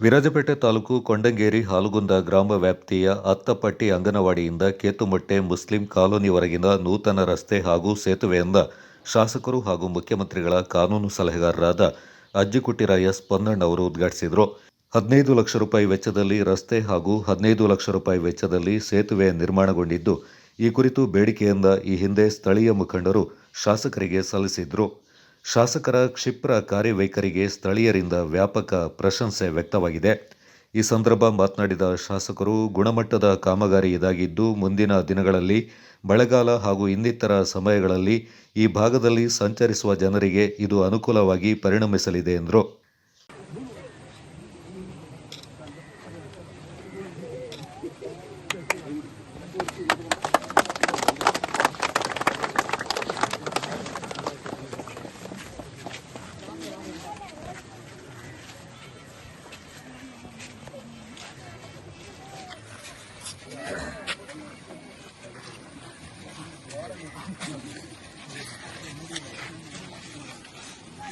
ವಿರಾಜಪೇಟೆ ತಾಲೂಕು ಕೊಂಡಂಗೇರಿ ಹಾಲುಗುಂದ ಗ್ರಾಮ ವ್ಯಾಪ್ತಿಯ ಅತ್ತಪಟ್ಟಿ ಅಂಗನವಾಡಿಯಿಂದ ಕೇತುಮಟ್ಟೆ ಮುಸ್ಲಿಂ ಕಾಲೋನಿವರೆಗಿನ ನೂತನ ರಸ್ತೆ ಹಾಗೂ ಸೇತುವೆಯಿಂದ ಶಾಸಕರು ಹಾಗೂ ಮುಖ್ಯಮಂತ್ರಿಗಳ ಕಾನೂನು ಸಲಹೆಗಾರರಾದ ಅಜ್ಜಿಕುಟ್ಟಿರಾಯ ಎಸ್ ಪೊನ್ನಣ್ಣ ಅವರು ಉದ್ಘಾಟಿಸಿದರು. ಹದಿನೈದು ಲಕ್ಷ ರೂಪಾಯಿ ವೆಚ್ಚದಲ್ಲಿ ರಸ್ತೆ ಹಾಗೂ ಹದಿನೈದು ಲಕ್ಷ ರೂಪಾಯಿ ವೆಚ್ಚದಲ್ಲಿ ಸೇತುವೆ ನಿರ್ಮಾಣಗೊಂಡಿದ್ದು, ಈ ಕುರಿತು ಬೇಡಿಕೆಯಿಂದ ಈ ಹಿಂದೆ ಸ್ಥಳೀಯ ಮುಖಂಡರು ಶಾಸಕರಿಗೆ ಸಲ್ಲಿಸಿದ್ರು. ಶಾಸಕರ ಕ್ಷಿಪ್ರ ಕಾರ್ಯವೈಖರಿಗೆ ಸ್ಥಳೀಯರಿಂದ ವ್ಯಾಪಕ ಪ್ರಶಂಸೆ ವ್ಯಕ್ತವಾಗಿದೆ. ಈ ಸಂದರ್ಭ ಮಾತನಾಡಿದ ಶಾಸಕರು, ಗುಣಮಟ್ಟದ ಕಾಮಗಾರಿ ಇದಾಗಿದ್ದು, ಮುಂದಿನ ದಿನಗಳಲ್ಲಿ ಮಳೆಗಾಲ ಹಾಗೂ ಇನ್ನಿತರ ಸಮಯಗಳಲ್ಲಿ ಈ ಭಾಗದಲ್ಲಿ ಸಂಚರಿಸುವ ಜನರಿಗೆ ಇದು ಅನುಕೂಲವಾಗಿ ಪರಿಣಮಿಸಲಿದೆ, ಎಂದರು.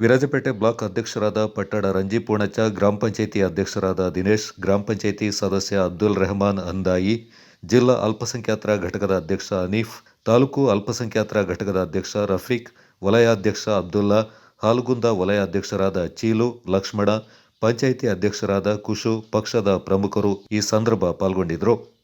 ವಿರಾಜಪೇಟೆ ಬ್ಲಾಕ್ ಅಧ್ಯಕ್ಷರಾದ ಪಟ್ಟಣ ರಂಜಿ ಗ್ರಾಮ ಪಂಚಾಯಿತಿ ಅಧ್ಯಕ್ಷರಾದ ದಿನೇಶ್, ಗ್ರಾಮ ಪಂಚಾಯಿತಿ ಸದಸ್ಯ ಅಬ್ದುಲ್ ರೆಹಮಾನ್ ಅಂದಾಯಿ, ಜಿಲ್ಲಾ ಅಲ್ಪಸಂಖ್ಯಾತರ ಘಟಕದ ಅಧ್ಯಕ್ಷ ಅನೀಫ್ ತಾಲೂಕು ಅಲ್ಪಸಂಖ್ಯಾತರ ಘಟಕದ ಅಧ್ಯಕ್ಷ ರಫೀಕ್, ವಲಯಾಧ್ಯಕ್ಷ ಅಬ್ದುಲ್ಲಾ, ಹಾಲುಗುಂದ ವಲಯಾಧ್ಯಕ್ಷರಾದ ಚೀಲು, ಲಕ್ಷ್ಮಣ, ಪಂಚಾಯಿತಿ ಅಧ್ಯಕ್ಷರಾದ ಕುಶು, ಪಕ್ಷದ ಪ್ರಮುಖರು ಈ ಸಂದರ್ಭ ಪಾಲ್ಗೊಂಡಿದ್ದರು.